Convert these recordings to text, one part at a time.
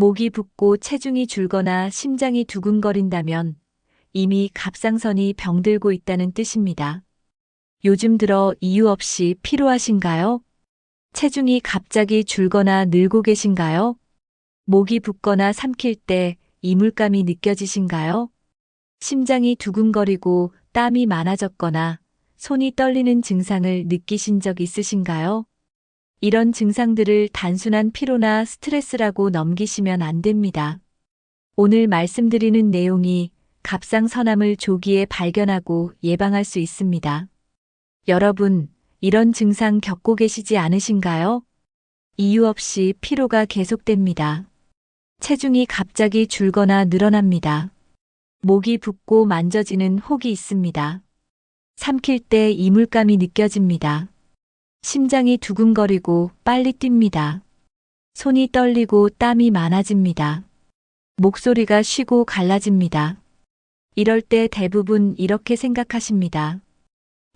목이 붓고 체중이 줄거나 심장이 두근거린다면 이미 갑상선이 병들고 있다는 뜻입니다. 요즘 들어 이유 없이 피로하신가요? 체중이 갑자기 줄거나 늘고 계신가요? 목이 붓거나 삼킬 때 이물감이 느껴지신가요? 심장이 두근거리고 땀이 많아졌거나 손이 떨리는 증상을 느끼신 적 있으신가요? 이런 증상들을 단순한 피로나 스트레스라고 넘기시면 안 됩니다. 오늘 말씀드리는 내용이 갑상선암을 조기에 발견하고 예방할 수 있습니다. 여러분, 이런 증상 겪고 계시지 않으신가요? 이유 없이 피로가 계속됩니다. 체중이 갑자기 줄거나 늘어납니다. 목이 붓고 만져지는 혹이 있습니다. 삼킬 때 이물감이 느껴집니다. 심장이 두근거리고 빨리 뜁니다. 손이 떨리고 땀이 많아집니다. 목소리가 쉬고 갈라집니다. 이럴 때 대부분 이렇게 생각하십니다.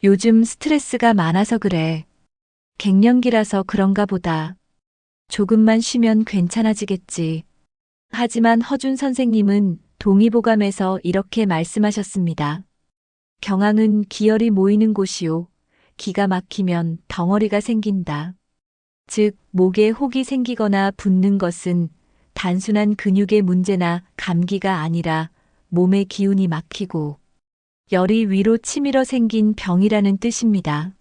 요즘 스트레스가 많아서 그래. 갱년기라서 그런가 보다. 조금만 쉬면 괜찮아지겠지. 하지만 허준 선생님은 동의보감에서 이렇게 말씀하셨습니다. 경항은 기혈이 모이는 곳이요. 기가 막히면 덩어리가 생긴다. 즉, 목에 혹이 생기거나 붓는 것은 단순한 근육의 문제나 감기가 아니라 몸의 기운이 막히고 열이 위로 치밀어 생긴 병이라는 뜻입니다.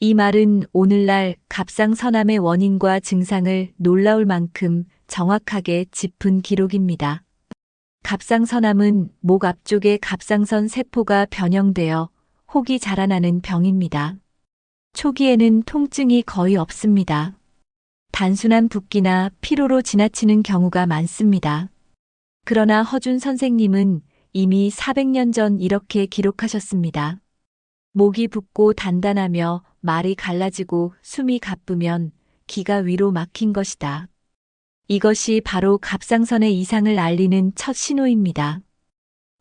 이 말은 오늘날 갑상선암의 원인과 증상을 놀라울 만큼 정확하게 짚은 기록입니다. 갑상선암은 목 앞쪽의 갑상선 세포가 변형되어 혹이 자라나는 병입니다. 초기에는 통증이 거의 없습니다. 단순한 붓기나 피로로 지나치는 경우가 많습니다. 그러나 허준 선생님은 이미 400년 전 이렇게 기록하셨습니다. 목이 붓고 단단하며 말이 갈라지고 숨이 가쁘면 기가 위로 막힌 것이다. 이것이 바로 갑상선의 이상을 알리는 첫 신호입니다.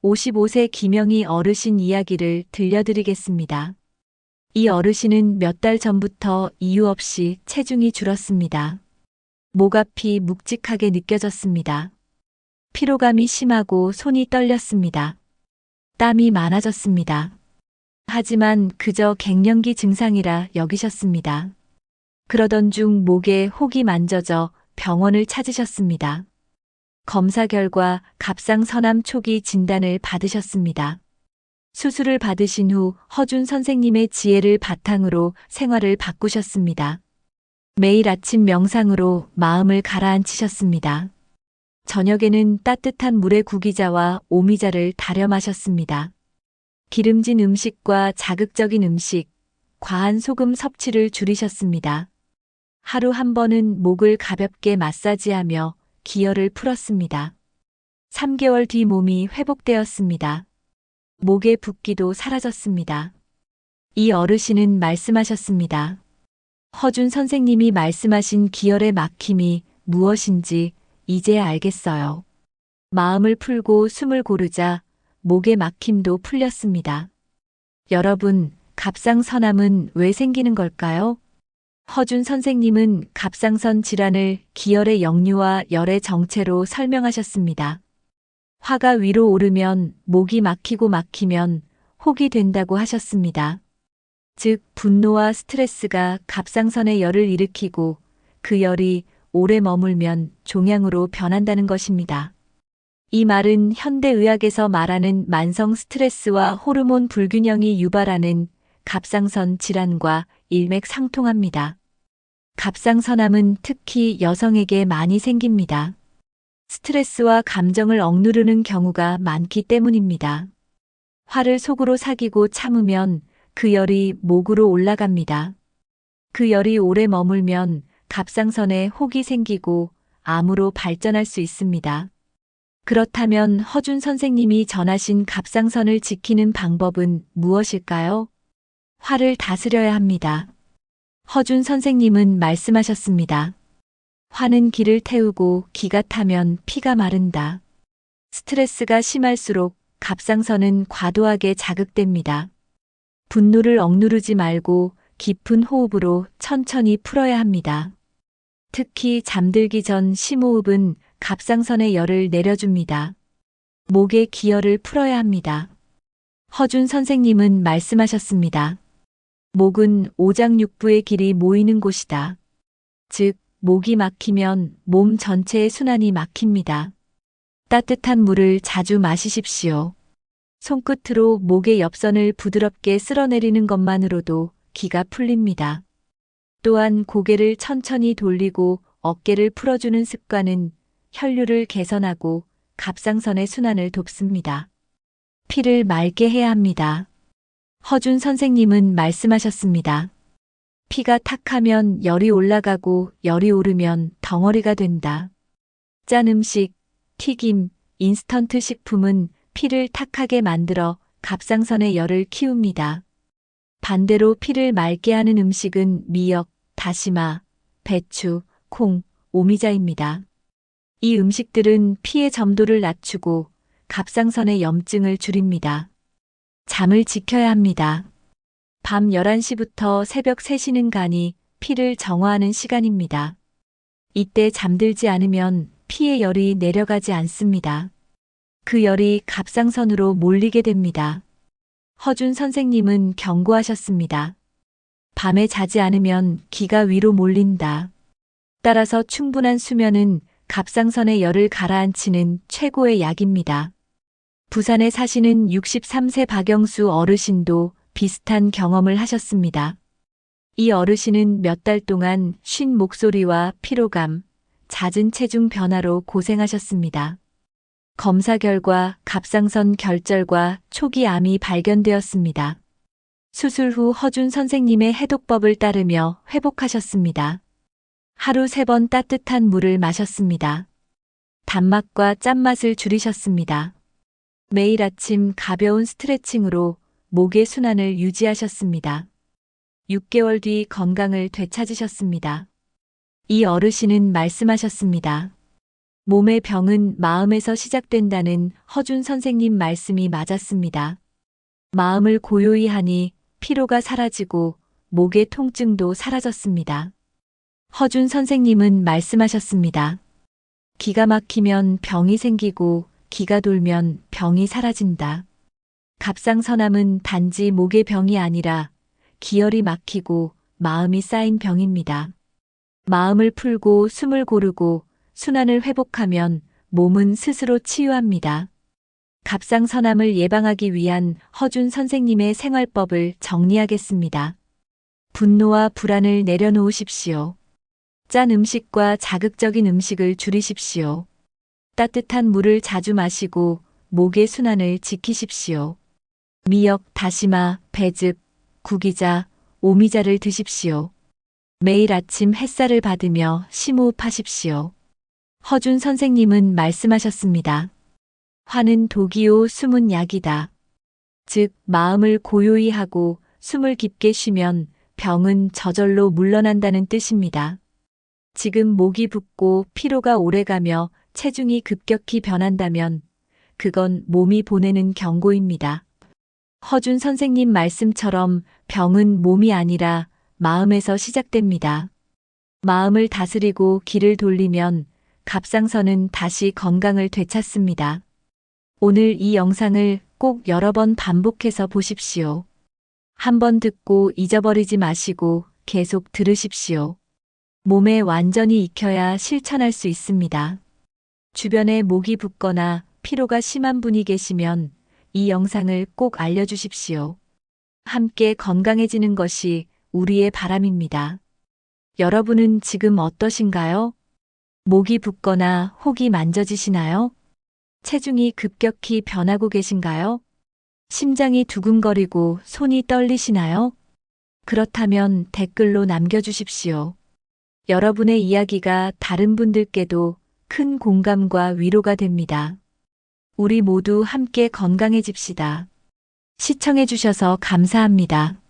55세 김영희 어르신 이야기를 들려드리겠습니다. 이 어르신은 몇 달 전부터 이유 없이 체중이 줄었습니다. 목 앞이 묵직하게 느껴졌습니다. 피로감이 심하고 손이 떨렸습니다. 땀이 많아졌습니다. 하지만 그저 갱년기 증상이라 여기셨습니다. 그러던 중 목에 혹이 만져져 병원을 찾으셨습니다. 검사 결과 갑상선암 초기 진단을 받으셨습니다. 수술을 받으신 후 허준 선생님의 지혜를 바탕으로 생활을 바꾸셨습니다. 매일 아침 명상으로 마음을 가라앉히셨습니다. 저녁에는 따뜻한 물에 구기자와 오미자를 달여 마셨습니다. 기름진 음식과 자극적인 음식, 과한 소금 섭취를 줄이셨습니다. 하루 한 번은 목을 가볍게 마사지하며 기혈을 풀었습니다. 3개월 뒤 몸이 회복되었습니다. 목의 붓기도 사라졌습니다. 이 어르신은 말씀하셨습니다. 허준 선생님이 말씀하신 기혈의 막힘이 무엇인지 이제 알겠어요. 마음을 풀고 숨을 고르자 목의 막힘도 풀렸습니다. 여러분, 갑상선암은 왜 생기는 걸까요? 허준 선생님은 갑상선 질환을 기혈의 역류와 열의 정체로 설명하셨습니다. 화가 위로 오르면 목이 막히고 막히면 혹이 된다고 하셨습니다. 즉, 분노와 스트레스가 갑상선의 열을 일으키고 그 열이 오래 머물면 종양으로 변한다는 것입니다. 이 말은 현대의학에서 말하는 만성 스트레스와 호르몬 불균형이 유발하는 갑상선 질환과 일맥상통합니다. 갑상선암은 특히 여성에게 많이 생깁니다. 스트레스와 감정을 억누르는 경우가 많기 때문입니다. 화를 속으로 사귀고 참으면 그 열이 목으로 올라갑니다. 그 열이 오래 머물면 갑상선에 혹이 생기고 암으로 발전할 수 있습니다. 그렇다면 허준 선생님이 전하신 갑상선을 지키는 방법은 무엇일까요? 화를 다스려야 합니다. 허준 선생님은 말씀하셨습니다. 화는 기를 태우고 기가 타면 피가 마른다. 스트레스가 심할수록 갑상선은 과도하게 자극됩니다. 분노를 억누르지 말고 깊은 호흡으로 천천히 풀어야 합니다. 특히 잠들기 전 심호흡은 갑상선의 열을 내려줍니다. 목의 기혈을 풀어야 합니다. 허준 선생님은 말씀하셨습니다. 목은 오장육부의 길이 모이는 곳이다. 즉, 목이 막히면 몸 전체의 순환이 막힙니다. 따뜻한 물을 자주 마시십시오. 손끝으로 목의 옆선을 부드럽게 쓸어내리는 것만으로도 기가 풀립니다. 또한 고개를 천천히 돌리고 어깨를 풀어주는 습관은 혈류를 개선하고 갑상선의 순환을 돕습니다. 피를 맑게 해야 합니다. 허준 선생님은 말씀하셨습니다. 피가 탁하면 열이 올라가고 열이 오르면 덩어리가 된다. 짠 음식, 튀김, 인스턴트 식품은 피를 탁하게 만들어 갑상선의 열을 키웁니다. 반대로 피를 맑게 하는 음식은 미역, 다시마, 배추, 콩, 오미자입니다. 이 음식들은 피의 점도를 낮추고 갑상선의 염증을 줄입니다. 잠을 지켜야 합니다. 밤 11시부터 새벽 3시는 간이 피를 정화하는 시간입니다. 이때 잠들지 않으면 피의 열이 내려가지 않습니다. 그 열이 갑상선으로 몰리게 됩니다. 허준 선생님은 경고하셨습니다. 밤에 자지 않으면 기가 위로 몰린다. 따라서 충분한 수면은 갑상선의 열을 가라앉히는 최고의 약입니다. 부산에 사시는 63세 박영수 어르신도 비슷한 경험을 하셨습니다. 이 어르신은 몇 달 동안 쉰 목소리와 피로감, 잦은 체중 변화로 고생하셨습니다. 검사 결과 갑상선 결절과 초기 암이 발견되었습니다. 수술 후 허준 선생님의 해독법을 따르며 회복하셨습니다. 하루 세 번 따뜻한 물을 마셨습니다. 단맛과 짠맛을 줄이셨습니다. 매일 아침 가벼운 스트레칭으로 목의 순환을 유지하셨습니다. 6개월 뒤 건강을 되찾으셨습니다. 이 어르신은 말씀하셨습니다. 몸의 병은 마음에서 시작된다는 허준 선생님 말씀이 맞았습니다. 마음을 고요히 하니 피로가 사라지고 목의 통증도 사라졌습니다. 허준 선생님은 말씀하셨습니다. 기가 막히면 병이 생기고 기가 돌면 병이 사라진다. 갑상선암은 단지 목의 병이 아니라 기혈이 막히고 마음이 쌓인 병입니다. 마음을 풀고 숨을 고르고 순환을 회복하면 몸은 스스로 치유합니다. 갑상선암을 예방하기 위한 허준 선생님의 생활법을 정리하겠습니다. 분노와 불안을 내려놓으십시오. 짠 음식과 자극적인 음식을 줄이십시오. 따뜻한 물을 자주 마시고 목의 순환을 지키십시오. 미역, 다시마, 배즙, 구기자, 오미자를 드십시오. 매일 아침 햇살을 받으며 심호흡하십시오. 허준 선생님은 말씀하셨습니다. 화는 독이요 숨은 약이다. 즉, 마음을 고요히 하고 숨을 깊게 쉬면 병은 저절로 물러난다는 뜻입니다. 지금 목이 붓고 피로가 오래가며 체중이 급격히 변한다면 그건 몸이 보내는 경고입니다. 허준 선생님 말씀처럼 병은 몸이 아니라 마음에서 시작됩니다. 마음을 다스리고 길을 돌리면 갑상선은 다시 건강을 되찾습니다. 오늘 이 영상을 꼭 여러 번 반복해서 보십시오. 한 번 듣고 잊어버리지 마시고 계속 들으십시오. 몸에 완전히 익혀야 실천할 수 있습니다. 주변에 목이 붓거나 피로가 심한 분이 계시면 이 영상을 꼭 알려주십시오. 함께 건강해지는 것이 우리의 바람입니다. 여러분은 지금 어떠신가요? 목이 붓거나 혹이 만져지시나요? 체중이 급격히 변하고 계신가요? 심장이 두근거리고 손이 떨리시나요? 그렇다면 댓글로 남겨주십시오. 여러분의 이야기가 다른 분들께도 큰 공감과 위로가 됩니다. 우리 모두 함께 건강해집시다. 시청해주셔서 감사합니다.